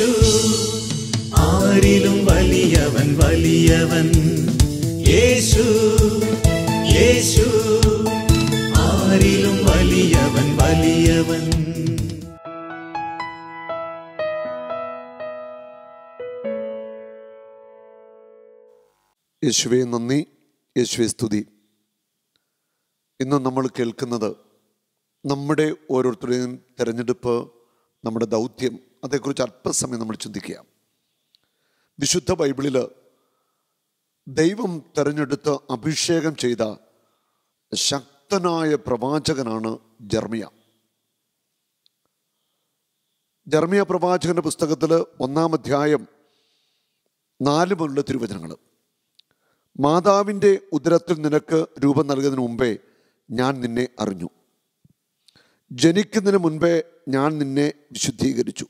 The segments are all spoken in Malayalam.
യേശു. ആരിലും വലിയവൻ വലിയവൻ. യേശു യേശു. ആരിലും വലിയവൻ വലിയവൻ. യേശുവെ നന്ദി. യേശുവെ സ്തുതി. ഇന്ന് നമ്മൾ കേൾക്കുന്നത് നമ്മുടെ ഓരോരുത്തരുടെയും തിരഞ്ഞെടുപ്പ് നമ്മുടെ ദൗത്യം അതേക്കുറിച്ച് അല്പസമയം നമ്മൾ ചിന്തിക്കുക വിശുദ്ധ ബൈബിളിൽ ദൈവം തിരഞ്ഞെടുത്ത് അഭിഷേകം ചെയ്ത ശക്തനായ പ്രവാചകനാണ് ജർമിയ. ജർമിയ പ്രവാചകന്റെ പുസ്തകത്തിൽ ഒന്നാം അധ്യായം നാല് മുതലുള്ള തിരുവചനങ്ങൾ മാതാവിന്റെ ഉദരത്തിൽ നിനക്ക് രൂപം നൽകുന്നതിന് മുമ്പേ ഞാൻ നിന്നെ അറിഞ്ഞു. ജനിക്കുന്നതിന് മുൻപേ ഞാൻ നിന്നെ വിശുദ്ധീകരിച്ചു.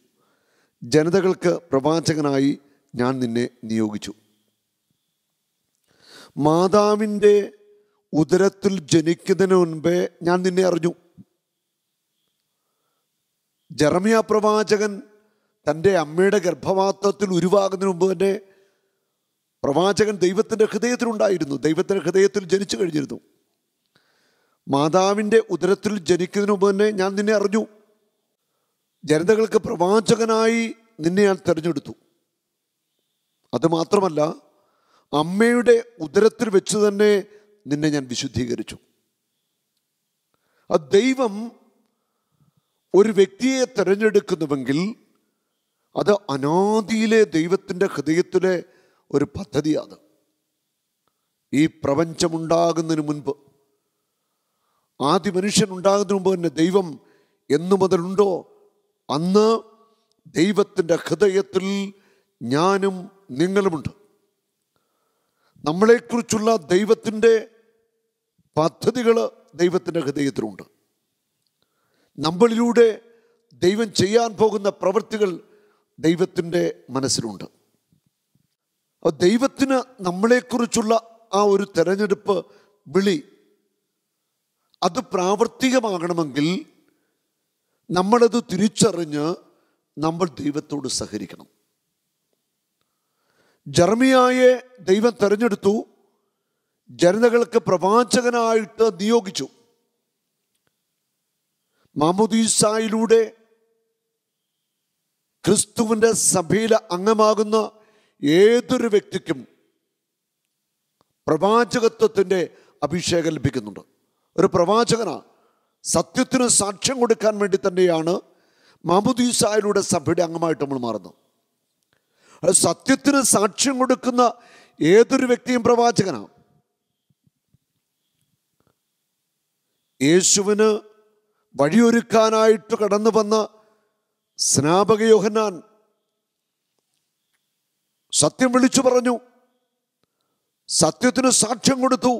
ജനതകൾക്ക് പ്രവാചകനായി ഞാൻ നിന്നെ നിയോഗിച്ചു. മാതാവിന്റെ ഉദരത്തിൽ ജനിക്കുന്നതിന് മുൻപേ ഞാൻ നിന്നെ അറിഞ്ഞു. ജർമിയ പ്രവാചകൻ തന്റെ അമ്മയുടെ ഗർഭപാത്രത്തിൽ ഉരുവാകുന്നതിന് മുമ്പ് തന്നെ പ്രവാചകൻ ദൈവത്തിന്റെ ഹൃദയത്തിലുണ്ടായിരുന്നു. ദൈവത്തിന്റെ ഹൃദയത്തിൽ ജനിച്ചു കഴിഞ്ഞിരുന്നു. മാതാവിന്റെ ഉദരത്തിൽ ജനിക്കുന്നതിന് മുമ്പ് തന്നെ ഞാൻ നിന്നെ അറിഞ്ഞു. ജനതകൾക്ക് പ്രവാചകനായി നിന്നെ ഞാൻ തിരഞ്ഞെടുത്തു. അതുമാത്രമല്ല അമ്മയുടെ ഉദരത്തിൽ വെച്ച് തന്നെ നിന്നെ ഞാൻ വിശുദ്ധീകരിച്ചു. ആ ദൈവം ഒരു വ്യക്തിയെ തിരഞ്ഞെടുക്കുന്നുവെങ്കിൽ അത് അനാദിയിലെ ദൈവത്തിന്റെ ഹൃദയത്തിലെ ഒരു പദ്ധതിയാണ്. ഈ പ്രപഞ്ചമുണ്ടാകുന്നതിന് മുൻപ് ആദ്യ മനുഷ്യൻ ഉണ്ടാകുന്നതിന് മുമ്പ് തന്നെ ദൈവം എന്നു മുതലുണ്ടോ? അന്ന് ദൈവത്തിന്റെ ഹൃദയത്തിൽ ഞാനും നിങ്ങളുമുണ്ട്. നമ്മളെക്കുറിച്ചുള്ള ദൈവത്തിന്റെ പദ്ധതികൾ ദൈവത്തിന്റെ ഹൃദയത്തിലുണ്ട്. നമ്മളിലൂടെ ദൈവം ചെയ്യാൻ പോകുന്ന പ്രവൃത്തികൾ ദൈവത്തിന്റെ മനസ്സിലുണ്ട്. അപ്പോൾ ദൈവത്തിന് നമ്മളെക്കുറിച്ചുള്ള ആ ഒരു തെരഞ്ഞെടുപ്പ് വിളി അത് പ്രാവർത്തികമാകണമെങ്കിൽ നമ്മളത് തിരിച്ചറിഞ്ഞ് നമ്മൾ ദൈവത്തോട് സഹകരിക്കണം. ജർമിയായെ ദൈവം തെരഞ്ഞെടുത്തു. ജനതകൾക്ക് പ്രവാചകനായിട്ട് നിയോഗിച്ചു. മാമുദീസായിലൂടെ ക്രിസ്തുവിന്റെ സഭയിലെ അംഗമാകുന്ന ഏതൊരു വ്യക്തിക്കും പ്രവാചകത്വത്തിന്റെ അഭിഷേകം ലഭിക്കുന്നുണ്ട്. ഒരു പ്രവാചകനാ സത്യത്തിന് സാക്ഷ്യം കൊടുക്കാൻ വേണ്ടി തന്നെയാണ് മമദീസായിലൂടെ സഭയുടെ അംഗമായിട്ട് നമ്മൾ മാറുന്നത്. സത്യത്തിന് സാക്ഷ്യം കൊടുക്കുന്ന ഏതൊരു വ്യക്തിയും പ്രവാചകനാണ്. യേശുവിന് വഴിയൊരുക്കാനായിട്ട് കടന്നു വന്ന സ്നാപക യോഹന്നാൻ സത്യം വിളിച്ചു പറഞ്ഞു സത്യത്തിന് സാക്ഷ്യം കൊടുത്തു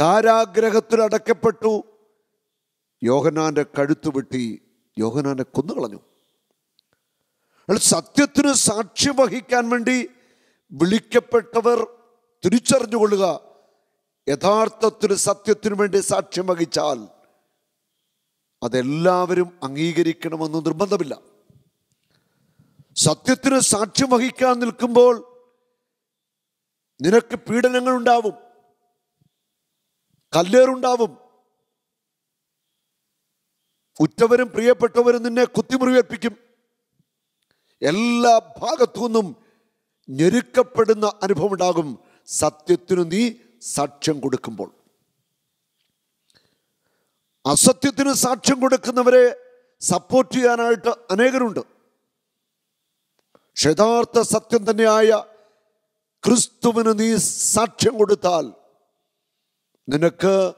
കാരാഗ്രഹത്തിൽ അടക്കപ്പെട്ടു യോഹനാന്റെ കഴുത്ത് വെട്ടി യോഹനാനെ കൊന്നുകളഞ്ഞു. സത്യത്തിന് സാക്ഷ്യം വഹിക്കാൻ വേണ്ടി വിളിക്കപ്പെട്ടവർ തിരിച്ചറിഞ്ഞുകൊള്ളുക. യഥാർത്ഥത്തിൽ സത്യത്തിനു വേണ്ടി സാക്ഷ്യം വഹിച്ചാൽ അതെല്ലാവരും അംഗീകരിക്കണമെന്ന് നിർബന്ധമില്ല. സത്യത്തിന് സാക്ഷ്യം വഹിക്കാൻ നിൽക്കുമ്പോൾ നിനക്ക് പീഡനങ്ങൾ ഉണ്ടാവും കല്ലേറുണ്ടാവും. ഉറ്റവരും പ്രിയപ്പെട്ടവരും നിന്നെ കുത്തിമുറിവേൽപ്പിക്കും. എല്ലാ ഭാഗത്തു നിന്നും ഞെരുക്കപ്പെടുന്ന അനുഭവം ഉണ്ടാകും സത്യത്തിനു നീ സാക്ഷ്യം കൊടുക്കുമ്പോൾ. അസത്യത്തിന് സാക്ഷ്യം കൊടുക്കുന്നവരെ സപ്പോർട്ട് ചെയ്യാനായിട്ട് അനേകരുണ്ട്. യഥാർത്ഥ സത്യം തന്നെയായ ക്രിസ്തുവിന് നീ സാക്ഷ്യം കൊടുത്താൽ നിനക്ക്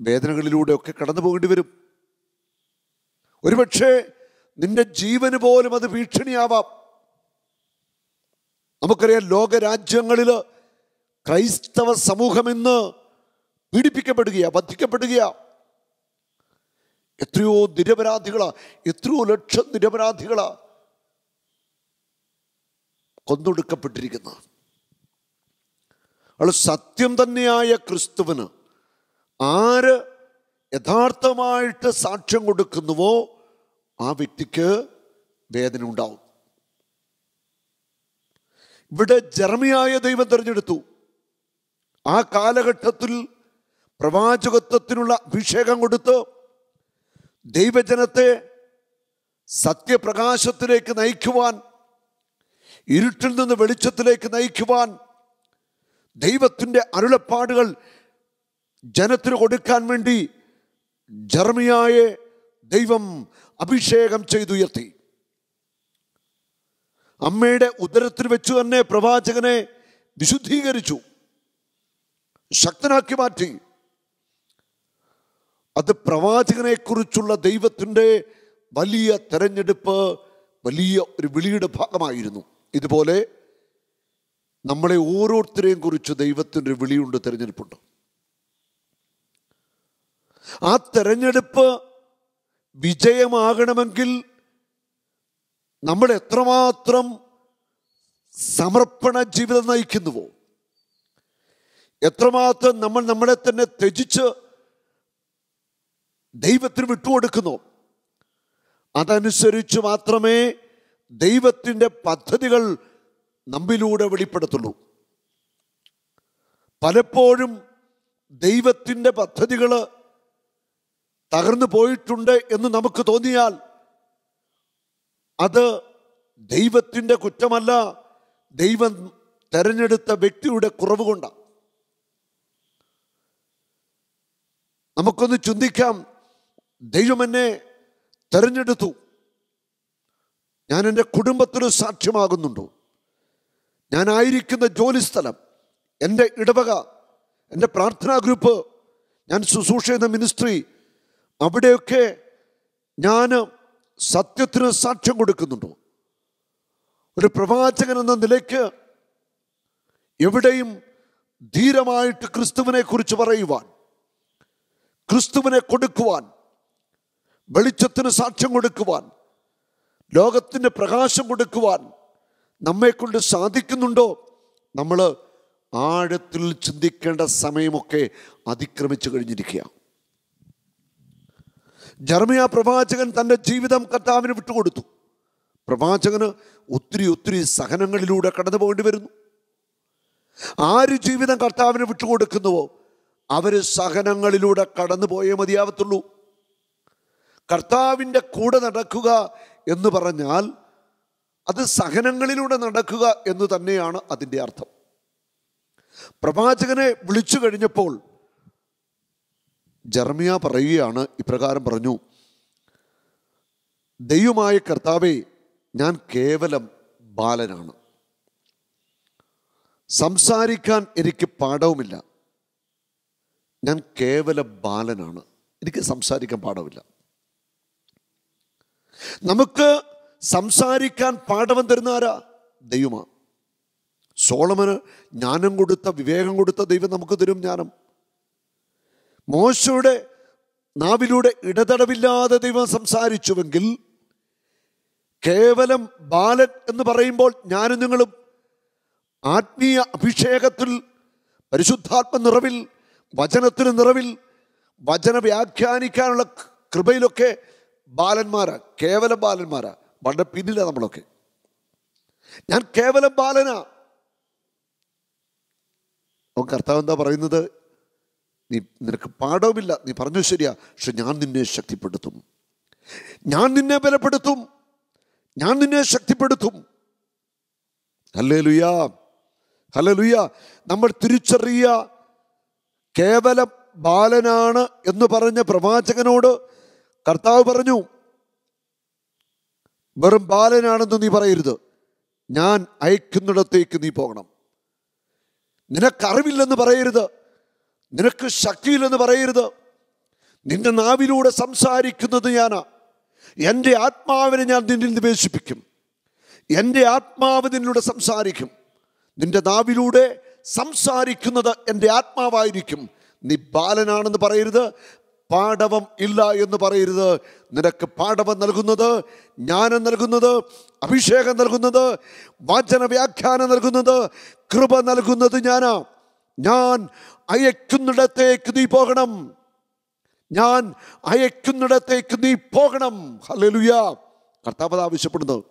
വേദനകളിലൂടെ ഒക്കെ കടന്നു പോകേണ്ടി വരും. ഒരുപക്ഷെ നിന്റെ ജീവന് പോലും അത് ഭീഷണിയാവാം. നമുക്കറിയാം ലോകരാജ്യങ്ങളിൽ ക്രൈസ്തവ സമൂഹം ഇന്ന് പീഡിപ്പിക്കപ്പെടുകയാ വധിക്കപ്പെടുകയാ. എത്രയോ നിരപരാധികളാ എത്രയോ ലക്ഷം നിരപരാധികളാ കൊന്നൊടുക്കപ്പെട്ടിരിക്കുന്ന അവൾ സത്യം തന്നെയായ ക്രിസ്തുവിന് ആര് യഥാർത്ഥമായിട്ട് സാക്ഷ്യം കൊടുക്കുന്നുവോ ആ വ്യക്തിക്ക് വേദന ഉണ്ടാവും. ഇവിടെ ജർമിയായ ദൈവം തിരഞ്ഞെടുത്തു. ആ കാലഘട്ടത്തിൽ പ്രവാചകത്വത്തിനുള്ള അഭിഷേകം കൊടുത്ത് ദൈവജനത്തെ സത്യപ്രകാശത്തിലേക്ക് നയിക്കുവാൻ ഇരുട്ടിൽ നിന്ന് വെളിച്ചത്തിലേക്ക് നയിക്കുവാൻ ദൈവത്തിന്റെ അരുളപ്പാടുകൾ ജനത്തിന് കൊടുക്കാൻ വേണ്ടി ജർമിയായെ ദൈവം അഭിഷേകം ചെയ്തുയർത്തി അമ്മയുടെ ഉദരത്തിൽ വെച്ച് തന്നെ പ്രവാചകനെ വിശുദ്ധീകരിച്ചു. ശക്തനാക്കി മാറ്റി. അത് പ്രവാചകനെ കുറിച്ചുള്ള ദൈവത്തിന്റെ വലിയ തെരഞ്ഞെടുപ്പ് വലിയ ഒരു വിളിയുടെ ഭാഗമായിരുന്നു. ഇതുപോലെ നമ്മളെ ഓരോരുത്തരെയും കുറിച്ച് ദൈവത്തിന്റെ വിളിയുണ്ട് തിരഞ്ഞെടുപ്പുണ്ട്. ആ തെരഞ്ഞെടുപ്പ് വിജയമാകണമെങ്കിൽ നമ്മൾ എത്രമാത്രം സമർപ്പണ ജീവിതം നയിക്കുന്നുവോ? എത്രമാത്രം നമ്മൾ നമ്മളെ തന്നെ ത്യജിച്ച് ദൈവത്തിന് വിട്ടുകൊടുക്കുന്നു? അതനുസരിച്ച് മാത്രമേ ദൈവത്തിന്റെ പദ്ധതികൾ നമ്മിലൂടെ വെളിപ്പെടുത്തുള്ളൂ പലപ്പോഴും ദൈവത്തിന്റെ പദ്ധതികൾ തകർന്നു പോയിട്ടുണ്ട് എന്ന് നമുക്ക് തോന്നിയാൽ അത് ദൈവത്തിന്റെ കുറ്റമല്ല ദൈവം തെരഞ്ഞെടുത്ത വ്യക്തിയുടെ കുറവ് കൊണ്ടാണ്. നമുക്കൊന്ന് ചിന്തിക്കാം ദൈവം എന്നെ തെരഞ്ഞെടുത്തു. ഞാൻ എന്റെ കുടുംബത്തിന് സാക്ഷ്യമാകുന്നുണ്ടോ? ഞാനായിരിക്കുന്ന ജോലിസ്ഥലം എന്റെ ഇടവക എന്റെ പ്രാർത്ഥനാ ഗ്രൂപ്പ് ഞാൻ ശുശ്രൂഷ ചെയ്യുന്ന മിനിസ്ട്രി അവിടെയൊക്കെ ഞാൻ സത്യത്തിന് സാക്ഷ്യം കൊടുക്കുന്നുണ്ടോ. ഒരു പ്രവാചകൻ എന്ന നിലയ്ക്ക് എവിടെയും ധീരമായിട്ട് ക്രിസ്തുവിനെ കുറിച്ച് പറയുവാൻ ക്രിസ്തുവിനെ കൊടുക്കുവാൻ വെളിച്ചത്തിന് സാക്ഷ്യം കൊടുക്കുവാൻ ലോകത്തിന്റെ പ്രകാശം കൊടുക്കുവാൻ നമ്മെക്കൊണ്ട് സാധിക്കുന്നുണ്ടോ? നമ്മൾ ആഴത്തിൽ ചിന്തിക്കേണ്ട സമയമൊക്കെ അതിക്രമിച്ചു കഴിഞ്ഞിരിക്കുക. ജർമിയ പ്രവാചകൻ തന്റെ ജീവിതം കർത്താവിന് വിട്ടുകൊടുത്തു. പ്രവാചകന് ഒത്തിരി ഒത്തിരി സഹനങ്ങളിലൂടെ കടന്നു പോകേണ്ടി വരുന്നു. ആര് ജീവിതം കർത്താവിന് വിട്ടുകൊടുക്കുന്നുവോ? അവർ സഹനങ്ങളിലൂടെ കടന്നു പോയേ മതിയാവത്തുള്ളൂ. കർത്താവിന്റെ കൂടെ നടക്കുക എന്ന് പറഞ്ഞാൽ അത് സഹനങ്ങളിലൂടെ നടക്കുക എന്ന് തന്നെയാണ് അതിന്റെ അർത്ഥം. പ്രവാചകനെ വിളിച്ചു കഴിഞ്ഞപ്പോൾ ജർമിയ പറയുകയാണ് ഇപ്രകാരം പറഞ്ഞു ദൈവമായ കർത്താവെ ഞാൻ കേവലം ബാലനാണ്. സംസാരിക്കാൻ എനിക്ക് പാഠവുമില്ല. ഞാൻ കേവല ബാലനാണ്. എനിക്ക് സംസാരിക്കാൻ പാഠമില്ല നമുക്ക് സംസാരിക്കാൻ പാഠവം തരുന്ന ആരാ ദൈവമാണ് സോളമന് ജ്ഞാനം കൊടുത്ത വിവേകം കൊടുത്ത ദൈവം നമുക്ക് തരും ജ്ഞാനം. മോശയുടെ നാവിലൂടെ ഇടതടവില്ലാതെ ദൈവം സംസാരിച്ചുവെങ്കിൽ കേവലം ബാലൻ എന്ന് പറയുമ്പോൾ ഞാനും നിങ്ങളും ആത്മീയ അഭിഷേകത്തിൽ പരിശുദ്ധാത്മ നിറവിൽ വചനത്തിന് നിറവിൽ വചന വ്യാഖ്യാനിക്കാനുള്ള കൃപയിലൊക്കെ ബാലന്മാരാ കേവലം ബാലന്മാരാ. വളരെ പിന്നിലാണ് നമ്മളൊക്കെ. ഞാൻ കേവലം ബാലനാ. അവൻ കർത്താവ് എന്താ പറയുന്നത്? നീ നിനക്ക് പാഠവുമില്ല. നീ പറഞ്ഞു ശരിയാ. പക്ഷെ ഞാൻ നിന്നെ ശക്തിപ്പെടുത്തും. ഞാൻ നിന്നെ ബലപ്പെടുത്തും. ഞാൻ നിന്നെ ശക്തിപ്പെടുത്തും. ഹല്ലേ ലുയാ ഹലേ ലുയ നമ്മൾ തിരിച്ചറിയ കേവലം ബാലനാണ് എന്ന് പറഞ്ഞ പ്രവാചകനോട് കർത്താവ് പറഞ്ഞു വെറും ബാലനാണെന്ന് നീ പറയരുത്. ഞാൻ അയക്കുന്നിടത്തേക്ക് നീ പോകണം. നിനക്കറിവില്ലെന്ന് പറയരുത്. നിനക്ക് ശക്തിയില്ലെന്ന് പറയരുത്. നിന്റെ നാവിലൂടെ സംസാരിക്കുന്നത് ഞാനാ. എന്റെ ആത്മാവിനെ ഞാൻ നിന്നിൽ നിവേശിപ്പിക്കും. എന്റെ ആത്മാവ് നിന്നിലൂടെ സംസാരിക്കും. നിന്റെ നാവിലൂടെ സംസാരിക്കുന്നത് എന്റെ ആത്മാവായിരിക്കും. നീ ബാലനാണെന്ന് പറയരുത്. പാടവം ഇല്ല എന്ന് പറയരുത്. നിനക്ക് പാടവം നൽകുന്നത് ജ്ഞാനം നൽകുന്നത് അഭിഷേകം നൽകുന്നത് വാചന വ്യാഖ്യാനം നൽകുന്നത് കൃപ നൽകുന്നത് ഞാനാ. ഞാൻ അയക്കുന്നിടത്തേക്ക് നീ പോകണം. ഞാൻ അയക്കുന്നിടത്തേക്ക് നീ പോകണം. ഹലലുയ കർത്താവ് ആവശ്യപ്പെടുന്നത്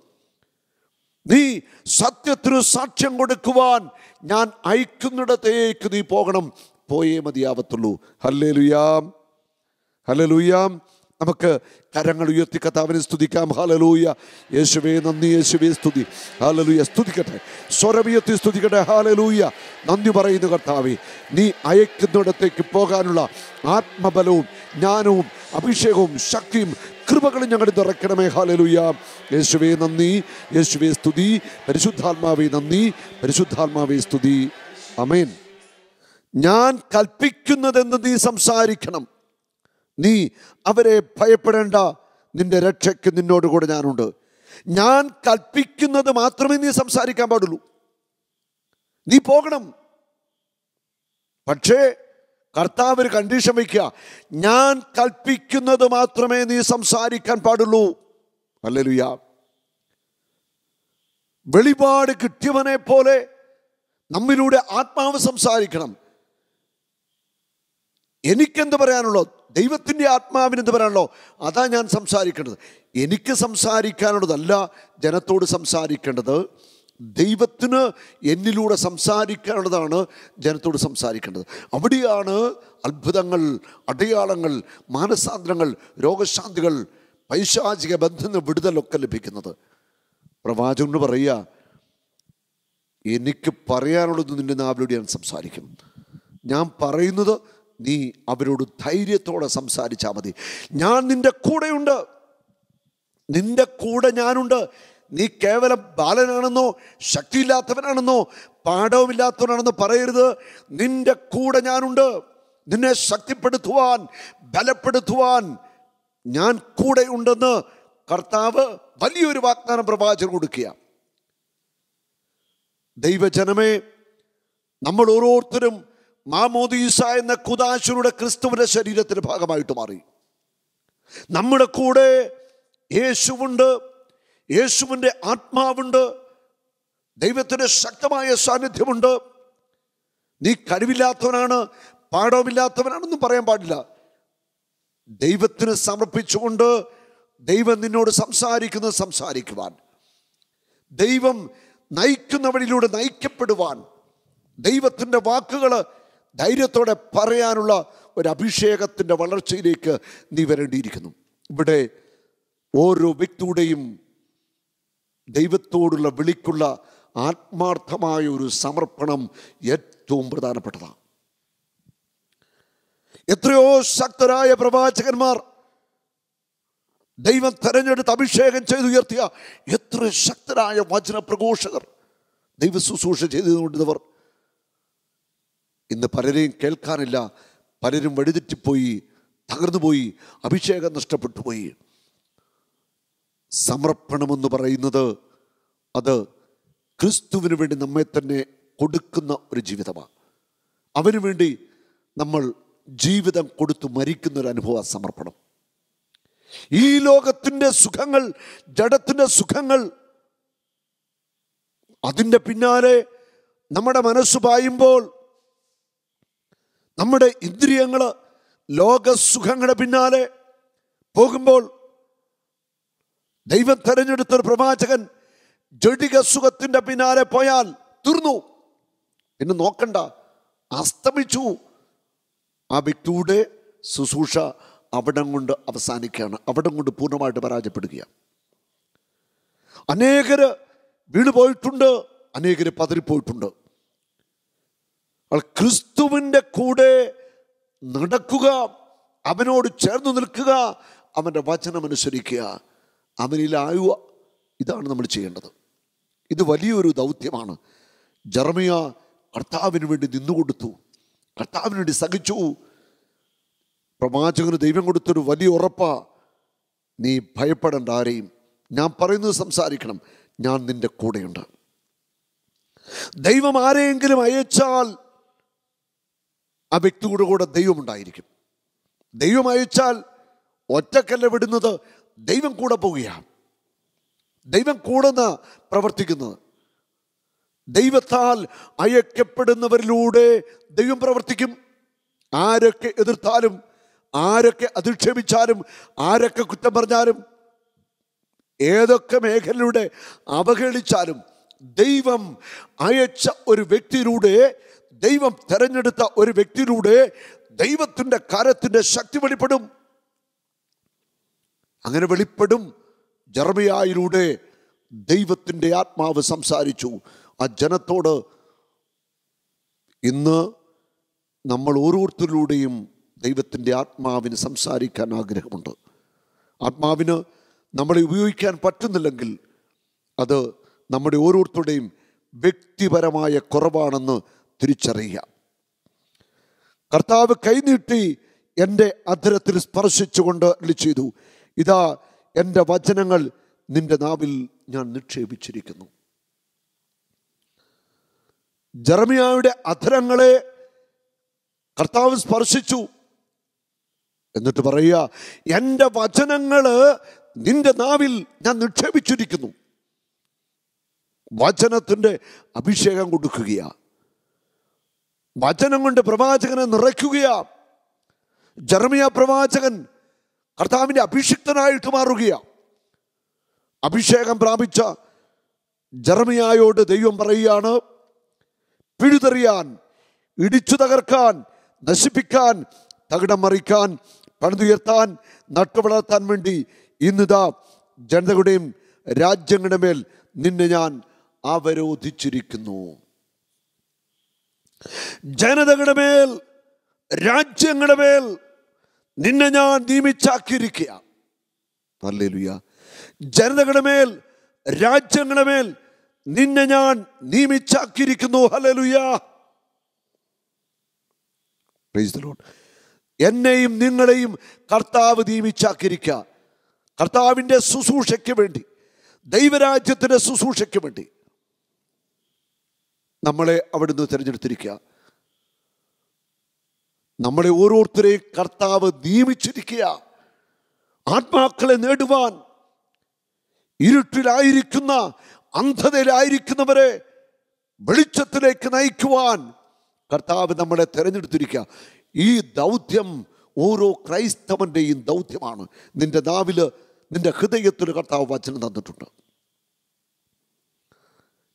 നീ സത്യത്തിന് സാക്ഷ്യം കൊടുക്കുവാൻ ഞാൻ അയക്കുന്നിടത്തേക്ക് നീ പോകണം. പോയേ മതിയാവത്തുള്ളൂ. ഹല്ലേലുയാം. ഹലലൂയാം നമുക്ക് കരങ്ങൾ ഉയർത്തി കർത്താവിനെ സ്തുതിക്കാം. ഹാലലൂയ യേശുവേ നന്ദി യേശുവേ സ്തുതി. ഹാലലൂയ സ്തുതിക്കട്ടെ. സ്വരമുയർത്തി സ്തുതിക്കട്ടെ. ഹാലലൂയ നന്ദി പറയുന്നു കർത്താവേ. നീ അയക്കുന്നിടത്തേക്ക് പോകാനുള്ള ആത്മബലവും ജ്ഞാനവും അഭിഷേകവും ശക്തിയും കൃപകളും ഞങ്ങൾ നിറയ്ക്കണമേ ഹാലലൂയ യേശുവേ നന്ദി. യേശുവേ സ്തുതി. പരിശുദ്ധാത്മാവേ നന്ദി. പരിശുദ്ധാത്മാവേ സ്തുതി. അമേൻ ഞാൻ കൽപ്പിക്കുന്നതെന്ന് നീ സംസാരിക്കണം. നീ അവരെ ഭയപ്പെടേണ്ട. നിന്റെ രക്ഷയ്ക്ക് നിന്നോട് കൂടെ ഞാനുണ്ട്. ഞാൻ കൽപ്പിക്കുന്നത് മാത്രമേ നീ സംസാരിക്കാൻ പാടുള്ളൂ. നീ പോകണം. പക്ഷേ കർത്താവ് ഒരു കണ്ടീഷൻ വയ്ക്കുക. ഞാൻ കൽപ്പിക്കുന്നത് മാത്രമേ നീ സംസാരിക്കാൻ പാടുള്ളൂ. അല്ലലുയ വെളിപാട് കിട്ടിയവനെ പോലെ നമ്മിലൂടെ ആത്മാവ് സംസാരിക്കണം. എനിക്കെന്ത് പറയാനുള്ളോ? ദൈവത്തിന്റെ ആത്മാവിന് എന്ത് പറയാനുള്ളോ? അതാ ഞാൻ സംസാരിക്കേണ്ടത്. എനിക്ക് സംസാരിക്കാനുള്ളതല്ല ജനത്തോട് സംസാരിക്കേണ്ടത്. ദൈവത്തിന് എന്നിലൂടെ സംസാരിക്കാനുള്ളതാണ് ജനത്തോട് സംസാരിക്കേണ്ടത്. അവിടെയാണ് അത്ഭുതങ്ങൾ അടയാളങ്ങൾ മാനസാന്തരങ്ങൾ രോഗശാന്തികൾ പൈശാചിക ബന്ധന വിടുതലൊക്കെ ലഭിക്കുന്നത്. പ്രവാചകന് പറയുക എനിക്ക് പറയാനുള്ളത് നിന്റെ നാവിലൂടെ ഞാൻ സംസാരിക്കും. ഞാൻ പറയുന്നത് നീ അവരോട് ധൈര്യത്തോടെ സംസാരിച്ചാൽ മതി. ഞാൻ നിന്റെ കൂടെയുണ്ട്. നിന്റെ കൂടെ ഞാനുണ്ട്. നീ കേവലം ബാലനാണെന്നോ ശക്തിയില്ലാത്തവനാണെന്നോ പാഠവുമില്ലാത്തവനാണെന്നോ പറയരുത്. നിന്റെ കൂടെ ഞാനുണ്ട്. നിന്നെ ശക്തിപ്പെടുത്തുവാൻ ബലപ്പെടുത്തുവാൻ ഞാൻ കൂടെ ഉണ്ടെന്ന് കർത്താവ് വലിയൊരു വാഗ്ദാനം പ്രവാചകൻ കൊടുക്കുക. ദൈവജനമേ നമ്മൾ ഓരോരുത്തരും മാമോദീസ എന്ന കുദാശുരുടെ ക്രിസ്തുവിന്റെ ശരീരത്തിന്റെ ഭാഗമായിട്ട് മാറി. നമ്മുടെ കൂടെ യേശുവുണ്ട് യേശുവിന്റെ ആത്മാവുണ്ട് ദൈവത്തിന്റെ ശക്തമായ സാന്നിധ്യമുണ്ട്. നീ കഴിവില്ലാത്തവനാണ് പാഠമില്ലാത്തവനാണെന്നും പറയാൻ പാടില്ല. ദൈവത്തിന് സമർപ്പിച്ചുകൊണ്ട് ദൈവം നിന്നോട് സംസാരിക്കുന്നത് സംസാരിക്കുവാൻ. ദൈവം നയിക്കുന്ന വഴിയിലൂടെ നയിക്കപ്പെടുവാൻ. ദൈവത്തിന്റെ വാക്കുകൾ ധൈര്യത്തോടെ പറയാനുള്ള ഒരു അഭിഷേകത്തിന്റെ വളർച്ചയിലേക്ക് നീ വരേണ്ടിയിരിക്കുന്നു. ഇവിടെ ഓരോ വ്യക്തിയുടെയും ദൈവത്തോടുള്ള വിളിക്കുള്ള ആത്മാർത്ഥമായ ഒരു സമർപ്പണം ഏറ്റവും പ്രധാനപ്പെട്ടതാണ്. എത്രയോ ശക്തരായ പ്രവാചകന്മാർ ദൈവം തെരഞ്ഞെടുത്ത് അഭിഷേകം ചെയ്തുയർത്തിയ എത്ര ശക്തരായ വചന പ്രഘോഷകർ ദൈവ ശുശ്രൂഷ ചെയ്തുകൊണ്ടിരുന്നവർ ഇന്ന് പലരെയും കേൾക്കാനില്ല. പലരും വഴിതെറ്റിപ്പോയി തകർന്നുപോയി അഭിഷേകം നഷ്ടപ്പെട്ടു പോയി സമർപ്പണമെന്ന് പറയുന്നത് അത് ക്രിസ്തുവിന് വേണ്ടി നമ്മെ തന്നെ കൊടുക്കുന്ന ഒരു ജീവിതമാണ്. അവന് വേണ്ടി നമ്മൾ ജീവിതം കൊടുത്തു മരിക്കുന്ന ഒരു അനുഭവ സമർപ്പണം. ഈ ലോകത്തിന്റെ സുഖങ്ങൾ ജഡത്തിന്റെ സുഖങ്ങൾ അതിന്റെ പിന്നാലെ നമ്മുടെ മനസ്സ് പായുമ്പോൾ നമ്മുടെ ഇന്ദ്രിയങ്ങൾ ലോകസുഖങ്ങളുടെ പിന്നാലെ പോകുമ്പോൾ ദൈവം തെരഞ്ഞെടുത്ത ഒരു പ്രവാചകൻ ജഡിക സുഖത്തിന്റെ പിന്നാലെ പോയാൽ തീർന്നു. പിന്നെ നോക്കണ്ട അസ്തമിച്ചു. ആ വ്യക്തിയുടെ ശുശ്രൂഷ അവിടം കൊണ്ട് അവസാനിക്കുകയാണ് അവിടം കൊണ്ട് പൂർണമായിട്ട് പരാജയപ്പെടുകയാണ്. അനേകർ വീണുപോയിട്ടുണ്ട് പോയിട്ടുണ്ട് അനേകര് പതറിപ്പോയിട്ടുണ്ട്. അപ്പോൾ ക്രിസ്തുവിന്റെ കൂടെ നടക്കുക അവനോട് ചേർന്ന് നിൽക്കുക അവന്റെ വചനം അനുസരിക്കുക. അവനിലായുക ഇതാണ് നമ്മൾ ചെയ്യേണ്ടത്. ഇത് വലിയൊരു ദൗത്യമാണ്. ജർമിയ കർത്താവിന് വേണ്ടി നിന്നുകൊടുത്തു. കർത്താവിന് വേണ്ടി സഹിച്ചു. പ്രവാചകന് ദൈവം കൊടുത്തൊരു വലിയ ഉറപ്പ. നീ ഭയപ്പെടേണ്ട ആരെയും. ഞാൻ പറയുന്നത് സംസാരിക്കണം. ഞാൻ നിന്റെ കൂടെയുണ്ട്. ദൈവം ആരെയെങ്കിലും അയച്ചാൽ ആ വ്യക്തിയുടെ കൂടെ ദൈവമുണ്ടായിരിക്കും ദൈവം അയച്ചാൽ ഒറ്റക്കല്ല വിടുന്നത് ദൈവം കൂടെ പോവുകയാണ്. ദൈവം കൂടെ നിന്ന് പ്രവർത്തിക്കുന്നത്. ദൈവത്താൽ അയക്കപ്പെടുന്നവരിലൂടെ ദൈവം പ്രവർത്തിക്കും. ആരൊക്കെ എതിർത്താലും ആരൊക്കെ അധിക്ഷേപിച്ചാലും ആരൊക്കെ കുറ്റം പറഞ്ഞാലും ഏതൊക്കെ മേഖലയിലൂടെ അവഹേളിച്ചാലും ദൈവം അയച്ച ഒരു വ്യക്തിയിലൂടെ ദൈവം തെരഞ്ഞെടുത്ത ഒരു വ്യക്തിയിലൂടെ ദൈവത്തിന്റെ കരത്തിന്റെ ശക്തി വെളിപ്പെടും. അങ്ങനെ വെളിപ്പെടും. ജർമിയായിലൂടെ ദൈവത്തിന്റെ ആത്മാവ് സംസാരിച്ചു. ആ ജനത്തോട് ഇന്ന് നമ്മൾ ഓരോരുത്തരിലൂടെയും ദൈവത്തിന്റെ ആത്മാവിന് സംസാരിക്കാൻ ആഗ്രഹമുണ്ട്. ആത്മാവിന് നമ്മളെ ഉപയോഗിക്കാൻ പറ്റുന്നില്ലെങ്കിൽ അത് നമ്മുടെ ഓരോരുത്തരുടെയും വ്യക്തിപരമായ കുറവാണെന്ന് തിരിച്ചറിയുക. കർത്താവ് കൈനീട്ടി എന്റെ അധരത്തിൽ സ്പർശിച്ചുകൊണ്ട് ചെയ്തു. ഇതാ എന്റെ വചനങ്ങൾ നിന്റെ നാവിൽ ഞാൻ നിക്ഷേപിച്ചിരിക്കുന്നു. ജർമിയായുടെ അധരങ്ങളെ കർത്താവ് സ്പർശിച്ചു. എന്നിട്ട് പറയുക എന്റെ വചനങ്ങൾ നിന്റെ നാവിൽ ഞാൻ നിക്ഷേപിച്ചിരിക്കുന്നു. വചനത്തിന്റെ അഭിഷേകം കൊടുക്കുകയാ വചനം കൊണ്ട് പ്രവാചകനെ നിറയ്ക്കുകയാ ജർമിയ പ്രവാചകൻ കർത്താവിന്റെ അഭിഷിക്തനായിട്ട് മാറുകയാ അഭിഷേകം പ്രാപിച്ച ജർമിയായോട് ദൈവം പറയുകയാണ് പിഴുതെറിയാൻ ഇടിച്ചു തകർക്കാൻ നശിപ്പിക്കാൻ തകിടം മറിക്കാൻ പണിതുയർത്താൻ നട്ടുവളർത്താൻ വേണ്ടി ഇന്നിതാ ജനതകളുടെയും രാജ്യങ്ങളുടെ മേൽ നിന്നെ ഞാൻ അവരോധിച്ചിരിക്കുന്നു. ജനതകളുടെ മേൽ രാജ്യങ്ങളുടെ മേൽ നിന്നെ ഞാൻ നിയമിച്ചാക്കിയിരിക്കുക ഹല്ലേലൂയ. ജനതകളുടെ മേൽ രാജ്യങ്ങളുടെ മേൽ നിന്നെ ഞാൻ നിയമിച്ചാക്കിയിരിക്കുന്നു. Lord. എന്നെയും നിങ്ങളെയും കർത്താവ് നിയമിച്ചാക്കിയിരിക്കുക. കർത്താവിന്റെ ശുശ്രൂഷയ്ക്ക് വേണ്ടി ദൈവരാജ്യത്തിന്റെ ശുശ്രൂഷയ്ക്ക് വേണ്ടി. നമ്മളെ അവിടുന്ന് തിരഞ്ഞെടുത്തിരിക്കുക. നമ്മളെ ഓരോരുത്തരെയും കർത്താവ് നിയമിച്ചിരിക്കുക. ആത്മാക്കളെ നേടുവാൻ ഇരുട്ടിലായിരിക്കുന്ന അന്ധതയിലായിരിക്കുന്നവരെ വെളിച്ചത്തിലേക്ക് നയിക്കുവാൻ കർത്താവ് നമ്മളെ തിരഞ്ഞെടുത്തിരിക്കുക. ഈ ദൗത്യം ഓരോ ക്രൈസ്തവന്റെയും ദൗത്യമാണ്. നിന്റെ നാവിൽ നിന്റെ ഹൃദയത്തിൽ കർത്താവ് വചനം തന്നിട്ടുണ്ട്.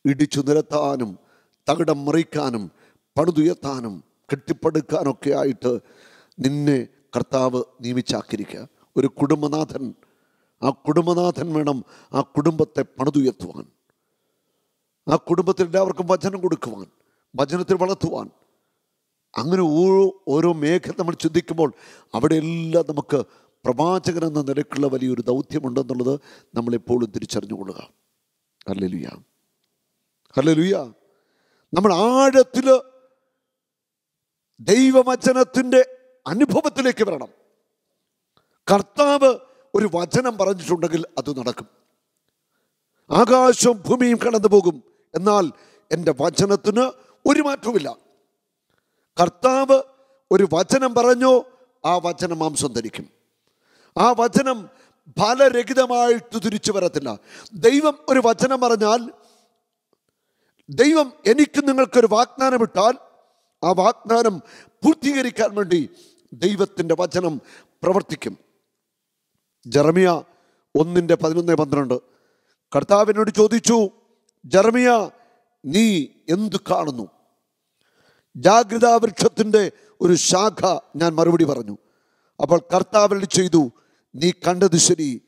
ഇടിച്ചു നിരത്താനും തകിടം മറിക്കാനും പണിതുയർത്താനും കെട്ടിപ്പടുക്കാനൊക്കെ ആയിട്ട് നിന്നെ കർത്താവ് നിയമിച്ചാക്കിയിരിക്കുക. ഒരു കുടുംബനാഥൻ ആ കുടുംബനാഥൻ വേണം ആ കുടുംബത്തെ പണിതുയർത്തുവാൻ ആ കുടുംബത്തിൽ എല്ലാവർക്കും വചനം കൊടുക്കുവാൻ വചനത്തിൽ വളർത്തുവാൻ. അങ്ങനെ ഓരോ ഓരോ മേഖല നമ്മൾ ചിന്തിക്കുമ്പോൾ അവിടെയെല്ലാം നമുക്ക് പ്രവാചകൻ എന്ന നിലക്കുള്ള വലിയൊരു ദൗത്യമുണ്ടെന്നുള്ളത് നമ്മളെപ്പോഴും തിരിച്ചറിഞ്ഞുകൊള്ളുക. ഹല്ലേലൂയ. ഹല്ലേലൂയ. നമ്മൾ ആഴത്തിൽ ദൈവവചനത്തിന്റെ അനുഭവത്തിലേക്ക് വരണം. കർത്താവ് ഒരു വചനം പറഞ്ഞിട്ടുണ്ടെങ്കിൽ അത് നടക്കും. ആകാശവും ഭൂമിയും കടന്നു പോകും. എന്നാൽ എന്റെ വചനത്തിന് ഒരു മാറ്റവുമില്ല. കർത്താവ് ഒരു വചനം പറഞ്ഞോ ആ വചനം മാംസം ധരിക്കും. ആ വചനം ഫലരഹിതമായിട്ട് തിരിച്ചു വരത്തില്ല. ദൈവം ഒരു വചനം പറഞ്ഞാൽ ദൈവം എനിക്ക് നിങ്ങൾക്കൊരു വാഗ്ദാനം ഇട്ടാൽ ആ വാഗ്ദാനം പൂർത്തീകരിക്കാൻ വേണ്ടി ദൈവത്തിന്റെ വചനം പ്രവർത്തിക്കും. ജർമിയ ഒന്നിന്റെ പതിനൊന്ന് പന്ത്രണ്ട്. കർത്താവിനോട് ചോദിച്ചു ജർമിയ നീ എന്തു കാണുന്നു? ജാഗ്രതാ വൃക്ഷത്തിന്റെ ഒരു ശാഖ ഞാൻ മറുപടി പറഞ്ഞു. അപ്പോൾ കർത്താവിൽ ചെയ്തു നീ കണ്ടത് ശരി.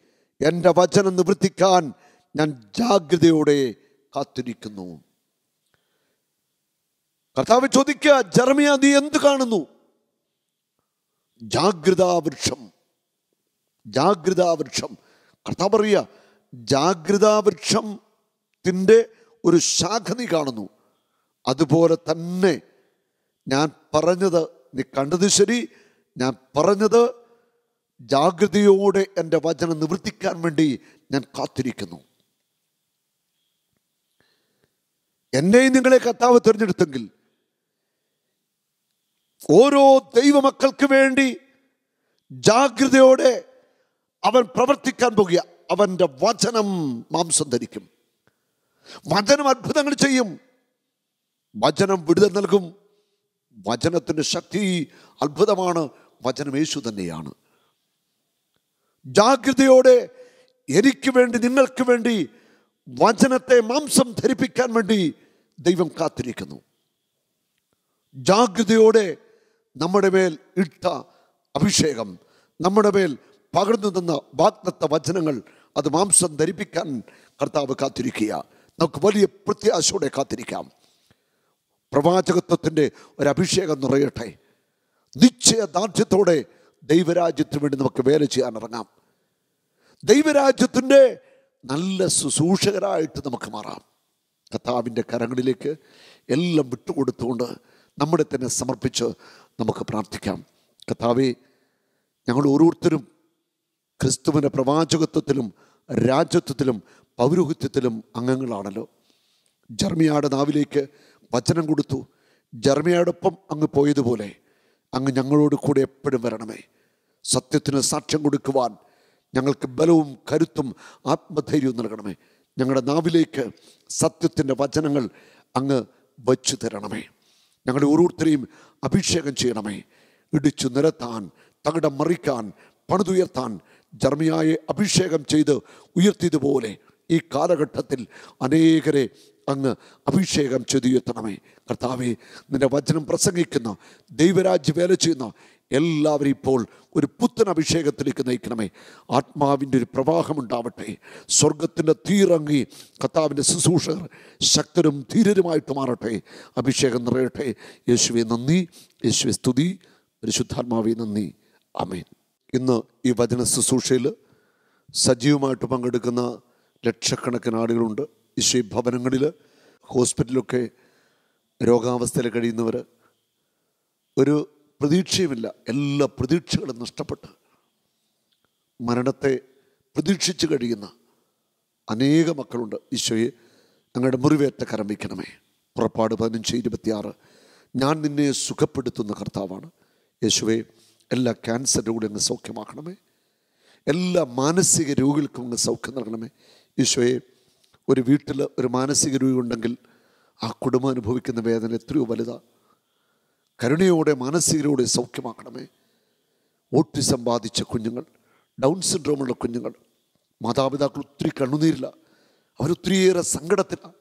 എന്റെ വചനം നിവൃത്തിക്കാൻ ഞാൻ ജാഗ്രതയോടെ കാത്തിരിക്കുന്നു. കർത്താവ് ചോദിക്കുക ജർമിയ നീ എന്ത് കാണുന്നു? ജാഗ്രതാവൃക്ഷം. ജാഗ്രതാവൃക്ഷം. ജാഗ്രതാ വൃക്ഷം കർത്താവ് പറയുക ജാഗ്രതാവൃക്ഷത്തിന്റെ ഒരു ശാഖ നീ കാണുന്നു. അതുപോലെ തന്നെ ഞാൻ പറഞ്ഞത് നീ കണ്ടത് ശരി. ഞാൻ പറഞ്ഞത് ജാഗ്രതയോടെ എന്റെ വചനം നിവർത്തിക്കാൻ വേണ്ടി ഞാൻ കാത്തിരിക്കുന്നു. എന്നെയും നിങ്ങളെ കർത്താവ് തിരഞ്ഞെടുത്തെങ്കിൽ ഓരോ ദൈവമക്കൾക്ക് വേണ്ടി ജാഗ്രതയോടെ അവൻ പ്രവർത്തിക്കാൻ പോകുക. അവന്റെ വചനം മാംസം ധരിക്കും. വചനം അത്ഭുതങ്ങൾ ചെയ്യും. വചനം വിടുതൽ നൽകും. വചനത്തിന്റെ ശക്തി അത്ഭുതമാണ്. വചനം യേശു തന്നെയാണ്. ജാഗ്രതയോടെ എനിക്ക് വേണ്ടി നിങ്ങൾക്ക് വേണ്ടി വചനത്തെ മാംസം ധരിപ്പിക്കാൻ വേണ്ടി ദൈവം കാത്തിരിക്കുന്നു. ജാഗ്രതയോടെ നമ്മുടെ മേൽ ഇട്ട അഭിഷേകം നമ്മുടെ മേൽ പകർന്നു തന്ന വാഗ്ദത്ത വചനങ്ങൾ അത് മാംസം ധരിപ്പിക്കാൻ കർത്താവ് കാത്തിരിക്കുക. നമുക്ക് വലിയ പ്രത്യാശയോടെ കാത്തിരിക്കാം. പ്രവാചകത്വത്തിന്റെ ഒരു അഭിഷേകം നിറയട്ടെ നിശ്ചയദാർഢ്യത്തോടെ ദൈവരാജ്യത്തിന് വേണ്ടി നമുക്ക് വേല ചെയ്യാൻ ഇറങ്ങാം. ദൈവരാജ്യത്തിന്റെ നല്ല ശുശ്രൂഷകരായിട്ട് നമുക്ക് മാറാം. കർത്താവിന്റെ കരങ്ങളിലേക്ക് എല്ലാം വിട്ടുകൊടുത്തുകൊണ്ട് നമ്മളെ തന്നെ സമർപ്പിച്ച് നമുക്ക് പ്രാർത്ഥിക്കാം. കഥാവി ഞങ്ങൾ ഓരോരുത്തരും ക്രിസ്തുവിന്റെ പ്രവാചകത്വത്തിലും രാജ്യത്വത്തിലും പൗരോഹിത്യത്തിലും അംഗങ്ങളാണല്ലോ. ജർമ്മിയാടെ നാവിലേക്ക് വചനം കൊടുത്തു. ജർമ്മിയാടൊപ്പം അങ്ങ് പോയതുപോലെ അങ്ങ് ഞങ്ങളോട് കൂടെ എപ്പോഴും വരണമേ. സത്യത്തിന് സാക്ഷ്യം കൊടുക്കുവാൻ ഞങ്ങൾക്ക് ബലവും കരുത്തും ആത്മധൈര്യവും നൽകണമേ. ഞങ്ങളുടെ നാവിലേക്ക് സത്യത്തിന്റെ വചനങ്ങൾ അങ്ങ് വച്ചു തരണമേ ഞങ്ങളെ ഓരോരുത്തരെയും അഭിഷേകം ചെയ്യണമേ. ഇടിച്ചു നിരത്താൻ തകിടം മറിക്കാൻ പണിതുയർത്താൻ ജർമ്മിയായെ അഭിഷേകം ചെയ്ത് ഉയർത്തിയതുപോലെ ഈ കാലഘട്ടത്തിൽ അനേകരെ അങ്ങ് അഭിഷേകം ചെയ്തുയർത്തണമേ. കർത്താവെ നിന്റെ വചനം പ്രസംഗിക്കുന്ന ദൈവരാജ്യ വേല ചെയ്യുന്ന എല്ലാവരും ഇപ്പോൾ ഒരു പുത്തൻ അഭിഷേകത്തിലേക്ക് നയിക്കണമേ. ആത്മാവിന്റെ ഒരു പ്രവാഹമുണ്ടാവട്ടെ സ്വർഗത്തിന്റെ തീറങ്ങി കർത്താവിന്റെ ശുശ്രൂഷകർ ശക്തരും ധീരരുമായിട്ട് മാറട്ടെ. അഭിഷേകം നിറയട്ടെ. യേശുവെ നന്ദി. യേശുവെ സ്തുതി. പരിശുദ്ധാത്മാവെ നന്ദി. അമേൻ ഇന്ന് ഈ വചന ശുശ്രൂഷയിൽ സജീവമായിട്ട് പങ്കെടുക്കുന്ന ലക്ഷക്കണക്കിന് ആളുകളുണ്ട്. ഈശോ ഭവനങ്ങളിൽ ഹോസ്പിറ്റലൊക്കെ രോഗാവസ്ഥയിൽ കഴിയുന്നവർ. ഒരു പ്രതീക്ഷയുമില്ല. എല്ലാ പ്രതീക്ഷകളും നഷ്ടപ്പെട്ട് മരണത്തെ പ്രതീക്ഷിച്ചു കഴിയുന്ന അനേക മക്കളുണ്ട്. ഈശോയെ ഞങ്ങളുടെ മുറിവേറ്റ കരം വയ്ക്കണമേ. പുറപ്പാട് പതിനഞ്ച് ഇരുപത്തിയാറ്. ഞാൻ നിന്നെ സുഖപ്പെടുത്തുന്ന കർത്താവാണ്. യേശുവെ എല്ലാ ക്യാൻസറിന്റെ കൂടെ അങ്ങ് സൗഖ്യമാക്കണമേ. എല്ലാ മാനസിക രോഗികൾക്കും അങ്ങ് സൗഖ്യം നൽകണമേ. ഈശോയെ ഒരു വീട്ടിൽ ഒരു മാനസിക രോഗി ഉണ്ടെങ്കിൽ ആ കുടുംബം അനുഭവിക്കുന്ന വേദന എത്രയോ വലുതാണ് കരുണയോടെ മാനസികരോടെ സൗഖ്യമാക്കണമേ. ഓട്ടിസം ബാധിച്ച കുഞ്ഞുങ്ങൾ ഡൗൺ സിൻഡ്രോമുള്ള കുഞ്ഞുങ്ങൾ മാതാപിതാക്കൾ ഒത്തിരി കണ്ണുനീരില്ല അവരൊത്തിരിയേറെ സങ്കടത്തിലാണ്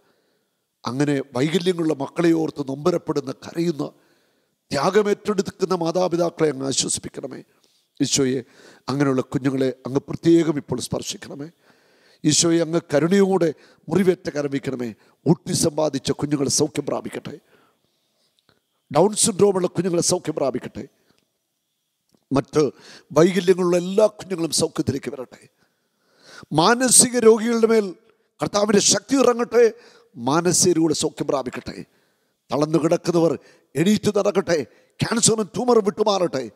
അങ്ങനെ വൈകല്യങ്ങളുള്ള മക്കളെ ഓർത്ത് നൊമ്പരപ്പെടുന്ന കരയുന്ന ത്യാഗമേറ്റെടുക്കുന്ന മാതാപിതാക്കളെ അങ്ങ് ആശ്വസിപ്പിക്കണമേ. ഈശോയെ അങ്ങനെയുള്ള കുഞ്ഞുങ്ങളെ അങ്ങ് പ്രത്യേകം ഇപ്പോൾ സ്പർശിക്കണമേ. ഈശോയെ അങ്ങ് കരുണയോടെ മുറിവേറ്റ കരമിക്കണമേ ഊട്ടി സമ്പാദിച്ച കുഞ്ഞുങ്ങൾ സൗഖ്യം പ്രാപിക്കട്ടെ. ഡൗൺ സിൻഡ്രോമുള്ള കുഞ്ഞുങ്ങളെ സൗഖ്യം പ്രാപിക്കട്ടെ. മറ്റ് വൈകല്യങ്ങളുള്ള എല്ലാ കുഞ്ഞുങ്ങളും സൗഖ്യത്തിലേക്ക് വരട്ടെ. മാനസിക രോഗികളുടെ മേൽ കർത്താവിന്റെ ശക്തി ഇറങ്ങട്ടെ. മാനസികരുടെ സൗഖ്യം പ്രാപിക്കട്ടെ. തളർന്നു കിടക്കുന്നവർ എണീറ്റ് നടക്കട്ടെ. ക്യാൻസറും ട്യൂമറും വിട്ടുമാറട്ടെ.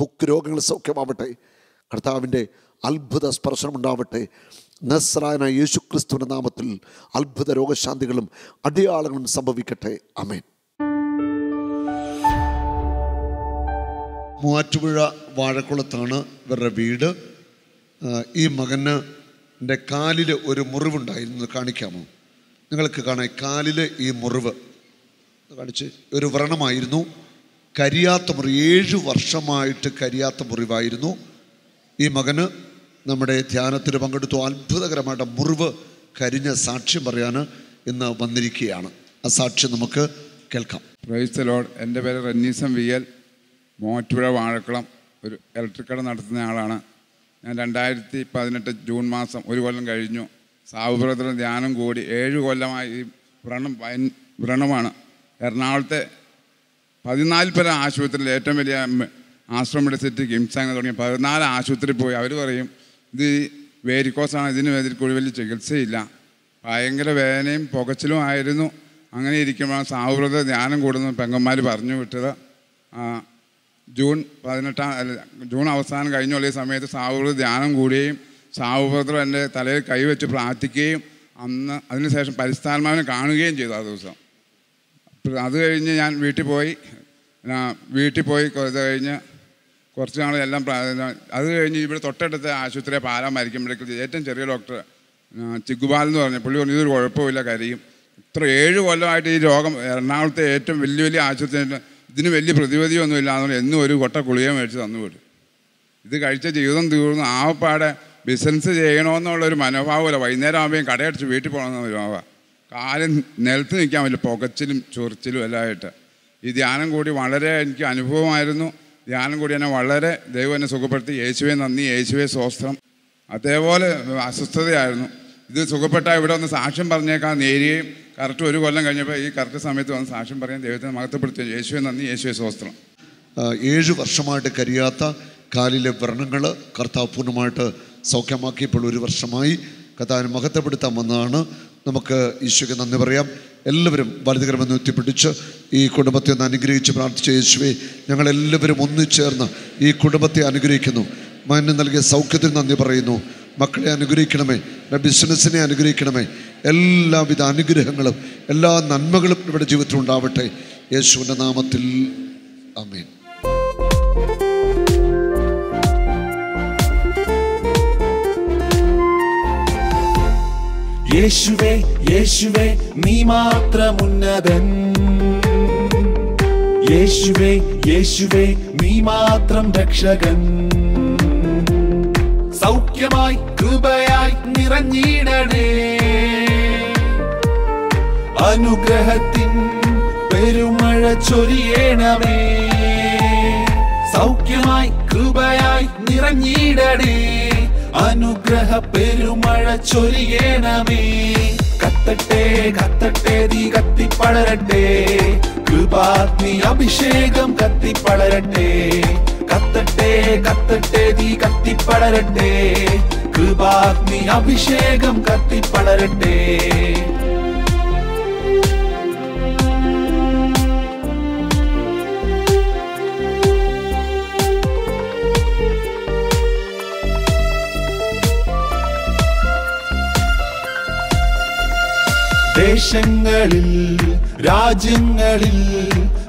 തൊക്ക് രോഗങ്ങൾ സൗഖ്യമാവട്ടെ. കർത്താവിന്റെ അത്ഭുത സ്പർശനം ഉണ്ടാവട്ടെ. നസ്രായന യേശു ക്രിസ്തുവിന്റെ നാമത്തിൽ അത്ഭുത രോഗശാന്തികളും അടയാളങ്ങളും സംഭവിക്കട്ടെ. അമേൻ മൂവാറ്റുപുഴ വാഴക്കുളത്താണ് ഇവരുടെ വീട്. ഈ മകന് എന്റെ കാലിൽ ഒരു മുറിവുണ്ടായിരുന്നു. കാണിക്കാമോ? നിങ്ങൾക്ക് കാണാം കാലിൽ ഈ മുറിവ്. കാണിച്ച് ഒരു വ്രണമായിരുന്നു. കരിയാത്ത മുറി ഏഴ് വർഷമായിട്ട് കരിയാത്ത മുറിവായിരുന്നു. ഈ മകന് നമ്മുടെ ധ്യാനത്തിൽ പങ്കെടുത്തു. അത്ഭുതകരമായിട്ട് മുറിവ് കരിഞ്ഞ സാക്ഷ്യം പറയാൻ ഇന്ന് വന്നിരിക്കുകയാണ്. ആ സാക്ഷ്യം നമുക്ക് കേൾക്കാം. പ്രൈസ് ലോഡ് എന്റെ പേര് റന്നീസം വി മോറ്റുപുഴ വാഴക്കുളം ഒരു ഇലക്ട്രിക് കട നടത്തുന്ന ആളാണ്. ഞാൻ രണ്ടായിരത്തി പതിനെട്ട് ജൂൺ മാസം ഒരു കൊല്ലം കഴിഞ്ഞു. സാവുപ്രദത്തിന് ധ്യാനം കൂടി ഏഴ് കൊല്ലമായി ഈ വ്രണം വയൻ വ്രണമാണ്. എറണാകുളത്തെ പതിനാല് പല ആശുപത്രിയിൽ ഏറ്റവും വലിയ ആശ്രമം മെഡിസിറ്റി കിംസ് അങ്ങനെ തുടങ്ങിയ പതിനാല് ആശുപത്രിയിൽ പോയി. അവർ പറയും ഇത് വേരിക്കോസാണ്. ഇതിന് വേണ്ടി കൂടി വലിയ ചികിത്സയില്ല. ഭയങ്കര വേദനയും പുകച്ചിലും ആയിരുന്നു. അങ്ങനെ ഇരിക്കുമ്പോൾ സാഹുബ്രത ധ്യാനം കൂടുന്നു പെങ്ങന്മാർ പറഞ്ഞു വിട്ടത്. ജൂൺ പതിനെട്ടാം ജൂൺ അവസാനം കഴിഞ്ഞുള്ള ഈ സമയത്ത് സാഹൃദ ധ്യാനം കൂടുകയും സാഹുഭദ്രം എന്റെ തലയിൽ കൈവച്ച് പ്രാർത്ഥിക്കുകയും അന്ന് അതിനുശേഷം പരിസ്ഥാത്മാവിനെ കാണുകയും ചെയ്തു ആ ദിവസം. അത് കഴിഞ്ഞ് ഞാൻ വീട്ടിൽ പോയി. വീട്ടിൽ പോയി ഇത് കഴിഞ്ഞ് കുറച്ച് നാൾ എല്ലാം അത് കഴിഞ്ഞ് ഇവിടെ തൊട്ടടുത്ത ആശുപത്രിയെ പാലം മരിക്കുമ്പോഴേക്കും ഏറ്റവും ചെറിയ ഡോക്ടർ ചിഗുബാൽ എന്ന് പറഞ്ഞു. പുള്ളി പറഞ്ഞു ഇതൊരു കുഴപ്പമില്ല കരിയും. ഇത്ര ഏഴ് കൊല്ലമായിട്ട് ഈ രോഗം എറണാകുളത്തെ ഏറ്റവും വലിയ വലിയ ആശുപത്രി ഇതിന് വലിയ പ്രതിവിധിയൊന്നും എന്ന് പറഞ്ഞാൽ എന്നും ഒരു കൊട്ട കുളിയെ മേടിച്ച് തന്നു വിടും. ഇത് കഴിച്ച ജീവിതം തീർന്നു ആവപ്പാടെ ബിസിനസ് ചെയ്യണമെന്നുള്ളൊരു മനോഭാവമല്ല. വൈകുന്നേരം ആകുമ്പോൾ കടയടിച്ച് വീട്ടിൽ പോകണമെന്ന് മനോഭാവ കാലം നിലത്ത് നിൽക്കാൻ പറ്റില്ല പുകച്ചിലും ചൊറിച്ചിലും എല്ലാം ആയിട്ട് ഈ ധ്യാനം കൂടി വളരെ എനിക്ക് അനുഭവമായിരുന്നു. ധ്യാനം കൂടി എന്നെ വളരെ ദൈവം എന്നെ സുഖപ്പെടുത്തി. യേശുവെ നന്ദി യേശുവെ സ്വസ്ത്രം അതേപോലെ അസ്വസ്ഥതയായിരുന്നു. ഇത് സുഖപ്പെട്ട ഇവിടെ ഒന്ന് സാക്ഷ്യം പറഞ്ഞേക്കാൻ നേരിയും. കറക്റ്റ് ഒരു കൊല്ലം കഴിഞ്ഞപ്പോൾ ഈ കറക്റ്റ് സമയത്ത് വന്ന് സാക്ഷ്യം പറയാൻ ദൈവത്തെ മഹത്വപ്പെടുത്തി യേശുവെ നന്ദി യേശുവെ സ്വസ്ത്രം ഏഴു വർഷമായിട്ട് കരിയാത്ത കാലിലെ വ്രണങ്ങൾ കർത്താവ് പൂർണമായിട്ട് സൗഖ്യമാക്കിയപ്പോൾ ഒരു വർഷമായി കർത്താവിനെ മഹത്വപ്പെടുത്താൻ വന്നതാണ്. നമുക്ക് ഈശോയ്ക്ക് നന്ദി പറയാം. എല്ലാവരും വലുതുകരമെന്ന് എത്തിപ്പിടിച്ച് ഈ കുടുംബത്തെ ഒന്ന് അനുഗ്രഹിച്ച് പ്രാർത്ഥിച്ച യേശുവെ ഞങ്ങളെല്ലാവരും ഒന്നിച്ചേർന്ന് ഈ കുടുംബത്തെ അനുഗ്രഹിക്കുന്നു. മന്നു നൽകിയ സൗഖ്യത്തിന് നന്ദി പറയുന്നു. മക്കളെ അനുഗ്രഹിക്കണമേ എന്റെ ബിസിനസ്സിനെ അനുഗ്രഹിക്കണമേ എല്ലാവിധ അനുഗ്രഹങ്ങളും എല്ലാ നന്മകളും ഇവിടെ ജീവിതത്തിൽ ഉണ്ടാവട്ടെ. യേശുവിന്റെ നാമത്തിൽ അമീൻ യേശുവേ യേശുവേ നീ മാത്രം ഉന്നതൻ യേശുവേ യേശുവേ നീ മാത്രം രക്ഷകൻ. സൗഖ്യമായി കൃപയായി നിറഞ്ഞിടണേ. അനുഗ്രഹത്തിൻ പെരുമഴ ചൊരിയണമേ. സൗഖ്യമായി കൃപയായി നിറഞ്ഞിടണേ. അനുഗ്രഹ പെരുമഴ ചൊരിയണമേ. കത്തട്ടെ കത്തട്ടെ നീ കത്തിപ്പളരട്ടെ കൃപാഗ്നി അഭിഷേകം കത്തിപ്പളരട്ടെ കത്തട്ടെ കത്തട്ടെ നീ കത്തിപ്പളരട്ടെ കൃപാഗ്നി അഭിഷേകം കത്തിപ്പളരട്ടെ ദേശങ്ങളിൽ രാജ്യങ്ങളിൽ